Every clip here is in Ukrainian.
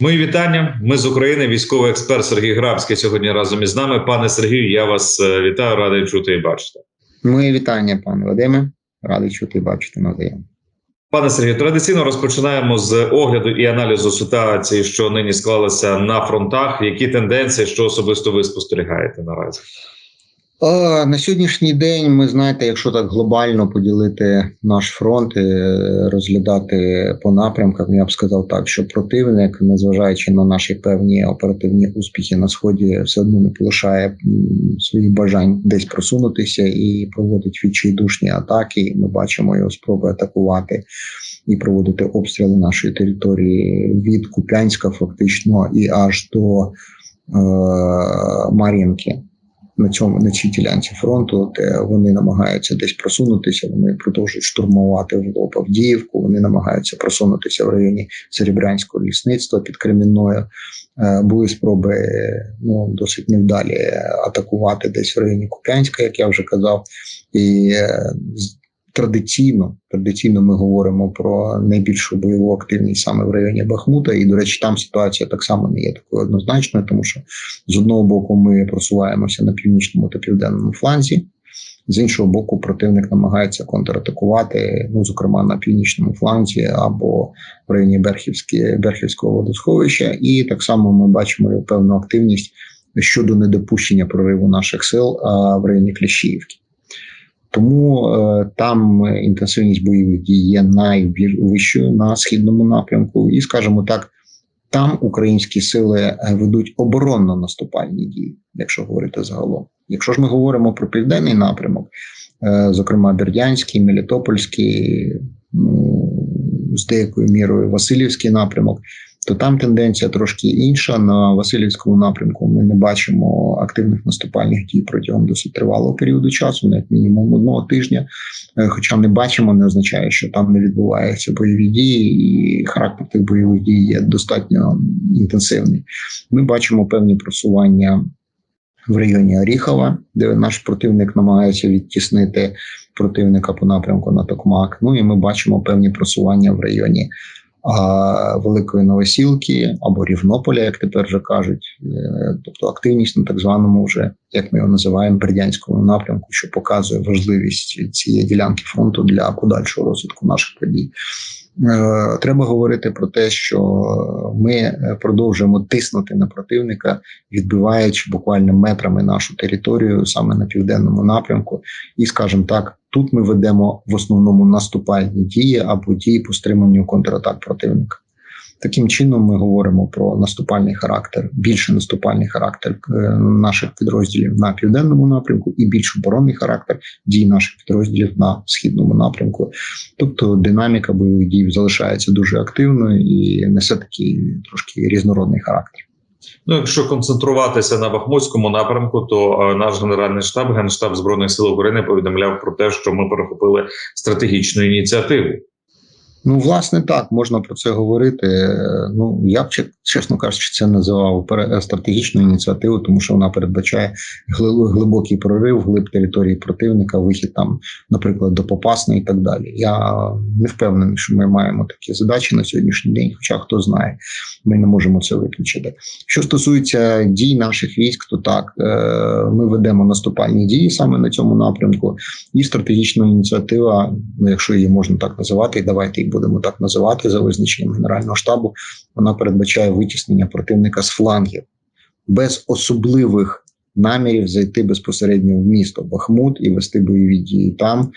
Мої вітання. Ми з України. Військовий експерт Сергій Грабський сьогодні разом із нами. Пане Сергію, я вас е, вітаю, радий чути і бачити. Мої вітання, пане Вадиме. Радий чути і бачити навзаєм. Пане Сергію, традиційно розпочинаємо з огляду і аналізу ситуації, що нині склалася на фронтах. Які тенденції, що особисто ви спостерігаєте наразі? На сьогоднішній день ми знаєте, якщо так глобально поділити наш фронт, розглядати по напрямках, я б сказав так, що противник, незважаючи на наші певні оперативні успіхи на сході, все одно не полишає своїх бажань десь просунутися і проводить відчайдушні атаки. Ми бачимо його спроби атакувати і проводити обстріли нашої території від Куп'янська, фактично, і аж до е, Мар'їнки на цьому на цій ділянці фронту, де вони намагаються десь просунутися. Вони продовжують штурмувати в лоб Авдіївку. Вони намагаються просунутися в районі Серебрянського лісництва під Кремінною. Е, Були спроби ну досить невдалі атакувати десь в районі Куп'янська, як я вже казав, і е, традиційно традиційно ми говоримо про найбільшу бойову активність саме в районі Бахмута. І, до речі, там ситуація так само не є такою однозначною, тому що з одного боку ми просуваємося на північному та південному фланзі. З іншого боку, противник намагається контратакувати, ну зокрема на північному фланзі або в районі Берхівське, Берхівського водосховища. І так само ми бачимо певну активність щодо недопущення прориву наших сил а, в районі Кліщіївки. Тому е, там інтенсивність бойових дій є найвищою на східному напрямку, і скажімо так, там українські сили е, ведуть оборонно-наступальні дії, якщо говорити загалом. Якщо ж ми говоримо про південний напрямок, е, зокрема Бердянський, Мелітопольський, ну, з деякою мірою Васильівський напрямок, то там тенденція трошки інша. На Васильівському напрямку ми не бачимо активних наступальних дій протягом досить тривалого періоду часу, як мінімум одного тижня. Е, Хоча не бачимо, не означає, що там не відбуваються бойові дії, і характер тих бойових дій є достатньо інтенсивний. Ми бачимо певні просування в районі Оріхова, де наш противник намагається відтіснити противника по напрямку на Токмак. Ну і ми бачимо певні просування в районі Великої Новосілки або Рівнополя, як тепер вже кажуть, Е, тобто активність на так званому, вже як ми його називаємо, бердянському напрямку, що показує важливість цієї ділянки фронту для подальшого розвитку наших подій. Е, Треба говорити про те, що ми продовжуємо тиснути на противника, відбиваючи буквально метрами нашу територію саме на південному напрямку. І, скажімо так, тут ми ведемо в основному наступальні дії або дії по стриманню контратак противника. Таким чином, ми говоримо про наступальний характер, більше наступальний характер е, наших підрозділів на південному напрямку і більш оборонний характер дій наших підрозділів на східному напрямку. Тобто динаміка бойових дій залишається дуже активною і несе такий трошки різнородний характер. Ну, якщо концентруватися на Бахмутському напрямку, то е, наш генеральний штаб, генштаб збройних сил України, повідомляв про те, що ми перехопили стратегічну ініціативу. Ну, власне, так можна про це говорити. Ну я б че- чесно кажучи, це називав стратегічну ініціативу, тому що вона передбачає глибокий прорив, глиб території противника, вихід там, наприклад, до Попасної і так далі. Я не впевнений, що ми маємо такі задачі на сьогоднішній день. Хоча хто знає, ми не можемо це виключити. Що стосується дій наших військ, то так е, ми ведемо наступальні дії саме на цьому напрямку. І стратегічна ініціатива, ну якщо її можна так називати, давайте їх будемо так називати за визначенням Генерального штабу, вона передбачає витіснення противника з флангів без особливих намірів зайти безпосередньо в місто Бахмут і вести бойові дії там.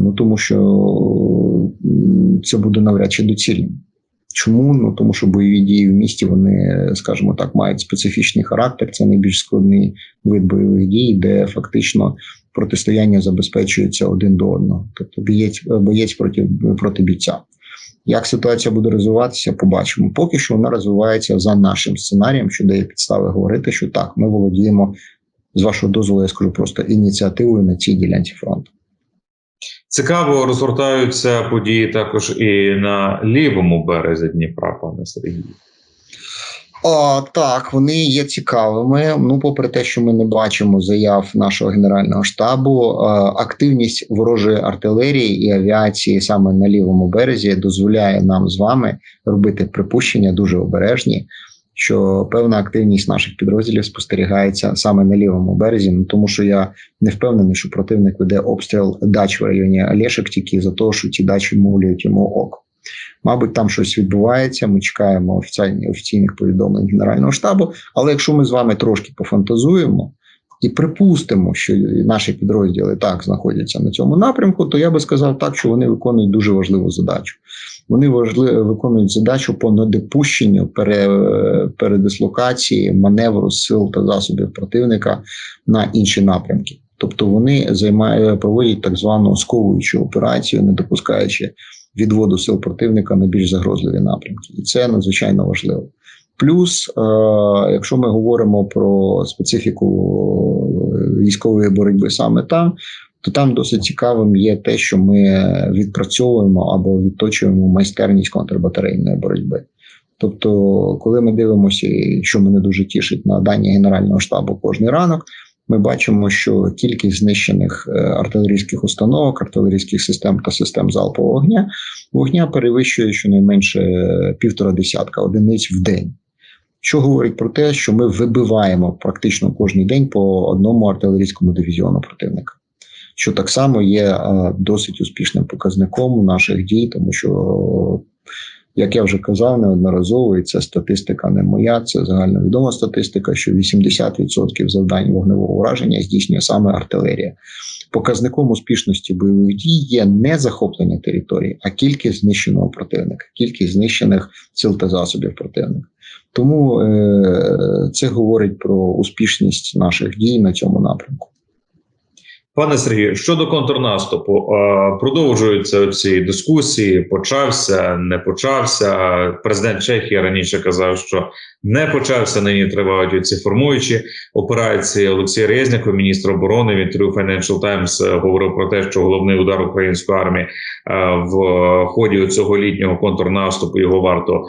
Ну тому що це буде навряд чи доцільним. Чому? Ну тому що бойові дії в місті вони, скажімо так, мають специфічний характер. Це найбільш складний вид бойових дій, де фактично протистояння забезпечується один до одного, тобто боєць, боєць проти, проти бійця. Як ситуація буде розвиватися, побачимо. Поки що вона розвивається за нашим сценарієм, що дає підстави говорити, що так, ми володіємо з вашого дозволу, я скажу просто ініціативою на цій ділянці фронту. Цікаво розгортаються події також і на лівому березі Дніпра, пане Сергію. А, так, вони є цікавими. Ну, попри те, що ми не бачимо заяв нашого генерального штабу, активність ворожої артилерії і авіації саме на лівому березі дозволяє нам з вами робити припущення дуже обережні, що певна активність наших підрозділів спостерігається саме на лівому березі. Ну тому що я не впевнений, що противник веде обстріл дач в районі Олешек тільки за те, що ці дачі мовлюють йому око. Мабуть, там щось відбувається. Ми чекаємо офіційних офіційних повідомлень Генерального штабу. Але якщо ми з вами трошки пофантазуємо і припустимо, що наші підрозділи так знаходяться на цьому напрямку, то я би сказав так, що вони виконують дуже важливу задачу. Вони важливо виконують задачу по недопущенню пере, передислокації маневру сил та засобів противника на інші напрямки. Тобто вони займають проводять так звану сковуючу операцію, не допускаючи відводу сил противника на більш загрозливі напрямки, і це надзвичайно важливо. Плюс, е, якщо ми говоримо про специфіку військової боротьби саме там, то там досить цікавим є те, що ми відпрацьовуємо або відточуємо майстерність контрбатарейної боротьби. Тобто, коли ми дивимося, що мене дуже тішить на дані Генерального штабу кожний ранок, ми бачимо, що кількість знищених е, артилерійських установок, артилерійських систем та систем залпового вогня вогня перевищує щонайменше е, півтора десятка одиниць в день. Що говорить про те, що ми вибиваємо практично кожен день по одному артилерійському дивізіону противника, що так само є е, досить успішним показником наших дій, тому що як я вже казав неодноразово, і це статистика не моя, це загальновідома статистика, що 80% завдань вогневого ураження здійснює саме артилерія. Показником успішності бойових дій є не захоплення території, а кількість знищеного противника, кількість знищених сил та засобів противника. Тому е- це говорить про успішність наших дій на цьому напрямку. Пане Сергію, щодо контрнаступу, продовжуються ці дискусії. Почався, не почався. Президент Чехії раніше казав, що не почався. Нині тривають ці формуючі операції. Олексій Резніков, міністр оборони, в інтерв'ю Financial Times говорив про те, що головний удар української армії в ході цього літнього контрнаступу його варто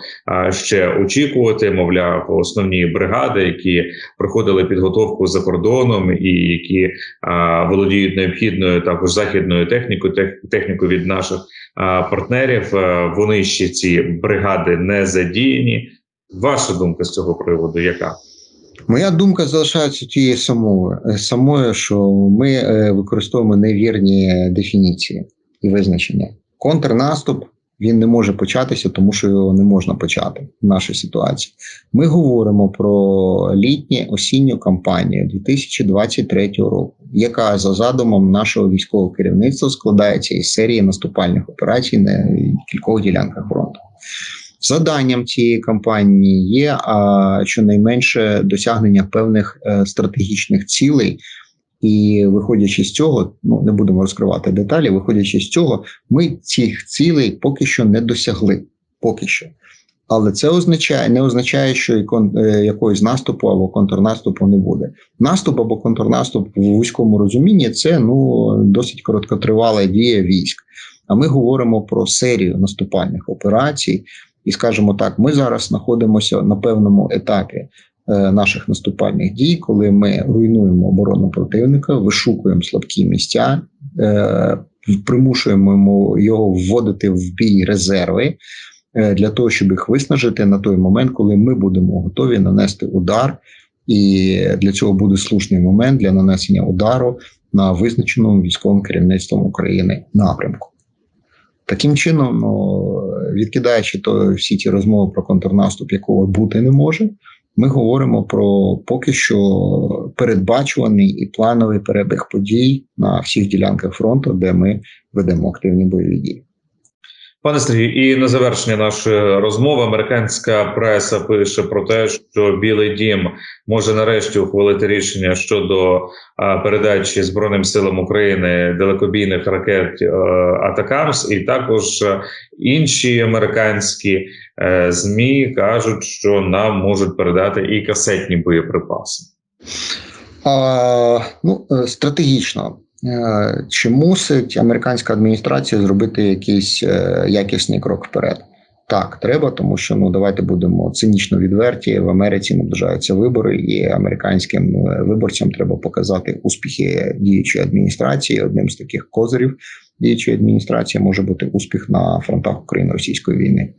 ще очікувати. Мовляв, основні бригади, які проходили підготовку за кордоном і які володіють необхідною також західною технікою, технікою від наших партнерів. Вони ще ці бригади не задіяні. Ваша думка з цього приводу, яка? Моя думка залишається тією самою, самою, що ми е, використовуємо невірні дефініції і визначення. Контрнаступ він не може початися, тому що його не можна почати в нашій ситуації. Ми говоримо про літню осінню кампанію 2023 року, яка за задумом нашого військового керівництва складається із серії наступальних операцій на кількох ділянках фронту. Заданням цієї кампанії є а, щонайменше досягнення певних е, стратегічних цілей. І виходячи з цього, ну не будемо розкривати деталі. Виходячи з цього, ми цих цілей поки що не досягли. Поки що. Але це означає, не означає, що е, якогось наступу або контрнаступу не буде. Наступ або контрнаступ в вузькому розумінні це ну досить короткотривала дія військ. А ми говоримо про серію наступальних операцій, і скажімо так, ми зараз знаходимося на певному етапі наших наступальних дій, коли ми руйнуємо оборону противника, вишукуємо слабкі місця, е, примушуємо його вводити в бій резерви. Е, для того, щоб їх виснажити на той момент, коли ми будемо готові нанести удар, і для цього буде слушний момент для нанесення удару на визначеному військовим керівництвом України напрямку. Таким чином, ну, відкидаючи то всі ті розмови про контрнаступ, якого бути не може, ми говоримо про поки що передбачуваний і плановий перебіг подій на всіх ділянках фронту, де ми ведемо активні бойові дії. Пане Сергію, і на завершення нашої розмови американська преса пише про те, що Білий Дім може нарешті ухвалити рішення щодо передачі збройним силам України далекобійних ракет а, Атакамс, і також інші американські е, змі кажуть, що нам можуть передати і касетні боєприпаси. А, Ну е, стратегічно Е, чи мусить американська адміністрація зробити якийсь е, якісний крок вперед? Так, треба, тому що ну давайте будемо цинічно відверті. В Америці наближаються вибори, і американським е, виборцям треба показати успіхи діючої адміністрації. Одним з таких козирів діючої адміністрації може бути успіх на фронтах Україно-російської війни.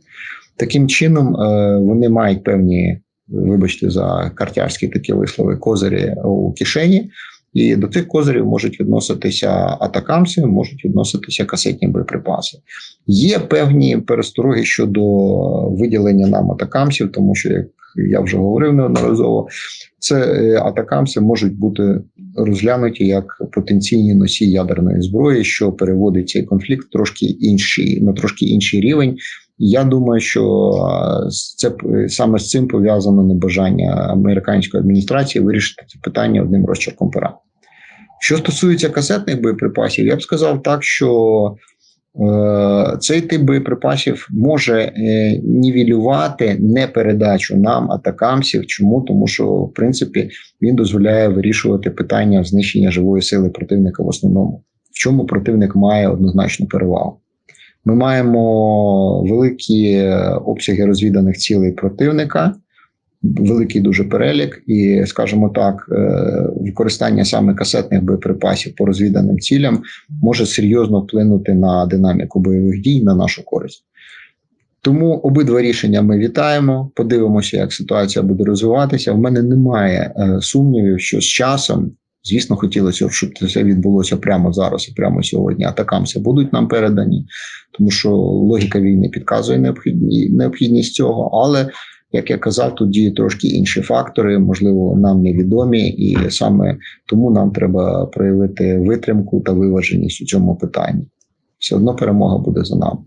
Таким чином, е, вони мають певні, вибачте, за картярські такі вислови, козирі у кишені. І до цих козирів можуть відноситися атакамси, можуть відноситися касетні боєприпаси. Є певні перестороги щодо виділення нам атакамсів, тому що, як я вже говорив неодноразово, це е, атакамси можуть бути розглянуті як потенційні носії ядерної зброї, що переводить цей конфлікт трошки інший на трошки інший рівень. Я думаю, що це саме з цим пов'язано небажання американської адміністрації вирішити це питання одним розчерком пера. Що стосується касетних боєприпасів, я б сказав так, що е, цей тип боєприпасів може е, нівелювати непередачу нам атакамсів. Чому? Тому що, в принципі, він дозволяє вирішувати питання знищення живої сили противника в основному. В чому противник має однозначну перевагу? Ми маємо великі обсяги розвіданих цілей противника великий дуже перелік, і, скажімо так, е, використання саме касетних боєприпасів по розвіданим цілям може серйозно вплинути на динаміку бойових дій на нашу користь. Тому обидва рішення ми вітаємо. Подивимося, як ситуація буде розвиватися. У мене немає е, сумнівів, що з часом, звісно, хотілося, б, щоб це відбулося прямо зараз і прямо сьогодні. Атакамси будуть нам передані, тому що логіка війни підказує необхідність цього, але як я казав, тут діють трошки інші фактори, можливо, нам невідомі, і саме тому нам треба проявити витримку та виваженість у цьому питанні. Все одно перемога буде за нами.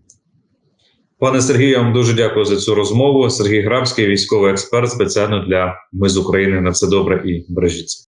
Пане Сергію, я вам дуже дякую за цю розмову. Сергій Грабський, військовий експерт, спеціально для ми з України. На все добре і бережіться.